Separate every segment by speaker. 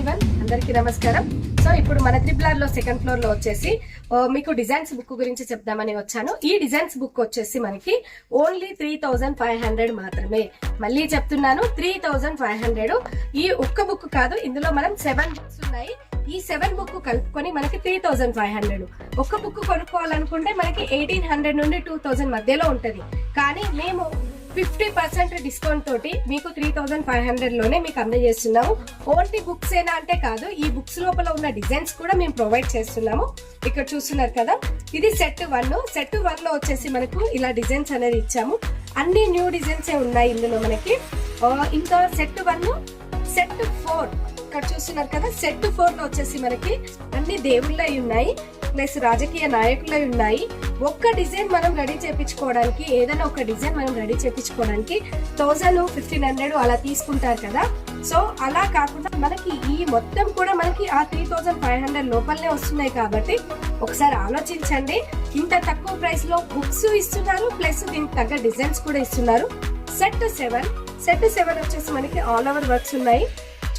Speaker 1: Everyone అందరికీ నమస్కారం. So ఇప్పుడు మన త్రిపులార్లో సెకండ్ ఫ్లోర్లో వచ్చేసి మీకు డిజైన్స్ బుక్ గురించి చెప్దామని వచ్చాను. ఈ డిజైన్స్ బుక్ వచ్చేసి మనకి only three thousand five hundred మాత్రమే. మళ్ళీ చెప్తున్నాను త్రీ థౌజండ్ ఫైవ్ హండ్రెడ్. ఈ ఒక్క బుక్ కాదు ఇందులో మనం సెవెన్ బుక్స్ ఉన్నాయి. ఈ సెవెన్ బుక్ కలుపుకొని మనకి త్రీ థౌజండ్ ఫైవ్ హండ్రెడ్. ఒక్క బుక్ కొనుక్కోవాలనుకుంటే మనకి ఎయిటీన్ హండ్రెడ్ నుండి టూ థౌజండ్ మధ్యలో ఉంటుంది. కానీ మేము ఫిఫ్టీ పర్సెంట్ డిస్కౌంట్ తోటి మీకు త్రీ థౌజండ్ ఫైవ్ హండ్రెడ్లోనే మీకు అందజేస్తున్నాము. ఓన్లీ బుక్స్ ఏనా అంటే కాదు ఈ బుక్స్ లోపల ఉన్న డిజైన్స్ కూడా మేము ప్రొవైడ్ చేస్తున్నాము. ఇక్కడ చూస్తున్నారు కదా ఇది సెట్ వన్. సెట్ వన్లో వచ్చేసి మనకు ఇలా డిజైన్స్ అనేది ఇచ్చాము. అన్ని న్యూ డిజైన్స్ ఉన్నాయి ఇందులో మనకి. ఇంకా సెట్ వన్ సెట్ ఫోర్. ఇక్కడ చూస్తున్నారు కదా. సెట్ ఫోర్లో వచ్చేసి మనకి అన్ని దేవుళ్ళై ఉన్నాయి. ప్లస్ రాజకీయ నాయకులై ఉన్నాయి. ఒక్క డిజైన్ మనం రెడీ చేపించుకోవడానికి ఏదైనా ఒక డిజైన్ మనం రెడీ చేపించుకోవడానికి థౌజండ్ ఫిఫ్టీన్ హండ్రెడ్ అలా తీసుకుంటారు కదా. సో అలా కాకుండా మనకి ఈ మొత్తం కూడా మనకి ఆ త్రీ థౌజండ్ ఫైవ్ హండ్రెడ్ లోపలనే వస్తున్నాయి కాబట్టి ఒకసారి ఆలోచించండి. ఇంత తక్కువ ప్రైస్లో బుక్స్ ఇస్తున్నారు ప్లస్ దీనికి తగ్గ డిజైన్స్ కూడా ఇస్తున్నారు. సెట్ సెవెన్ సెట్ సెవెన్ వచ్చేసి మనకి ఆల్ ఓవర్ వర్క్స్ ఉన్నాయి.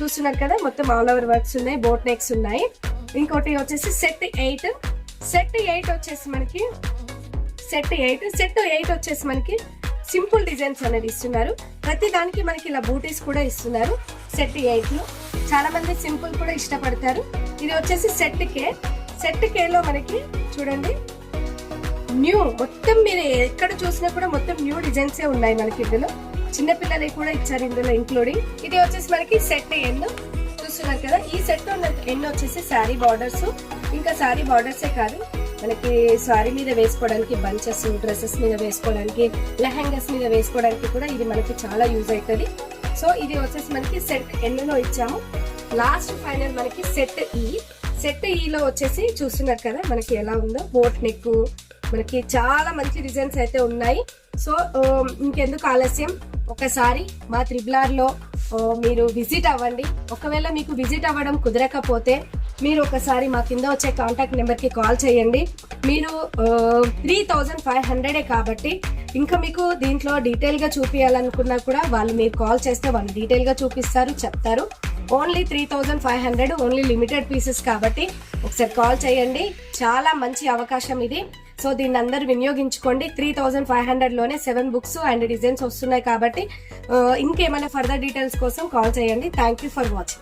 Speaker 1: చూస్తున్నారు కదా మొత్తం ఆల్ ఓవర్ వర్క్స్ ఉన్నాయి బోట్ నెక్స్ ఉన్నాయి. ఇంకోటి వచ్చేసి సెట్ ఎయిట్ సెట్ ఎయిట్ వచ్చేసి మనకి సెట్ ఎయిట్ సెట్ ఎయిట్ వచ్చేసి మనకి సింపుల్ డిజైన్స్ అనేది ఇస్తున్నారు. ప్రతి దానికి మనకి ఇలా బూటీస్ కూడా ఇస్తున్నారు సెట్ ఎయిట్లో. చాలా మంది సింపుల్ కూడా ఇష్టపడతారు. ఇది వచ్చేసి సెట్ కే సెట్ కే లో మనకి చూడండి న్యూ మొత్తం మీరు ఎక్కడ చూసినా కూడా మొత్తం న్యూ డిజైన్స్ ఉన్నాయి మనకి ఇందులో. చిన్నపిల్లలకి కూడా ఇచ్చారు ఇందులో ఇంక్లూడింగ్ ఇది వచ్చేసి మనకి సెట్ ఎన్ను చూస్తున్నారు కదా. ఈ సెట్ ఎన్ వచ్చేసి శారీ బార్డర్స్ ఇంకా శారీ బార్డర్సే కాదు. మనకి సారీ మీద వేసుకోవడానికి బంచెస్ డ్రెస్సెస్ మీద వేసుకోవడానికి లెహంగాస్ మీద వేసుకోవడానికి కూడా ఇది మనకి చాలా యూజ్ అవుతుంది. సో ఇది వచ్చేసి మనకి సెట్ ఎన్నో ఇచ్చాము. లాస్ట్ ఫైనల్ మనకి సెట్ ఈ సెట్ ఈలో వచ్చేసి చూస్తున్నారు కదా మనకి ఎలా ఉందో. బోట్ నెక్ మనకి చాలా మంచి డిజైన్స్ అయితే ఉన్నాయి. సో um, ఇంకెందుకు ఆలస్యం? ఒకసారి మా త్రిబులార్లో um, మీరు విజిట్ అవ్వండి. ఒకవేళ మీకు విజిట్ అవ్వడం కుదరకపోతే మీరు ఒకసారి మా కింద వచ్చే కాంటాక్ట్ నెంబర్కి కాల్ చేయండి. మీరు త్రీ థౌజండ్ ఫైవ్ హండ్రెడే కాబట్టి ఇంకా మీకు దీంట్లో డీటెయిల్గా చూపించాలనుకున్నా కూడా వాళ్ళు మీరు కాల్ చేస్తే వాళ్ళు డీటెయిల్గా చూపిస్తారు చెప్తారు. Only three thousand five hundred only limited pieces కాబట్టి ఒకసారి కాల్ చేయండి. చాలా మంచి అవకాశం ఇది. సో దీన్ని అందరు వినియోగించుకోండి. త్రీ థౌజండ్ ఫైవ్ హండ్రెడ్లోనే సెవెన్ బుక్స్ అండ్ డిజైన్స్ వస్తున్నాయి కాబట్టి ఇంకేమైనా ఫర్దర్ డీటెయిల్స్ కోసం కాల్ చేయండి. Thank you for watching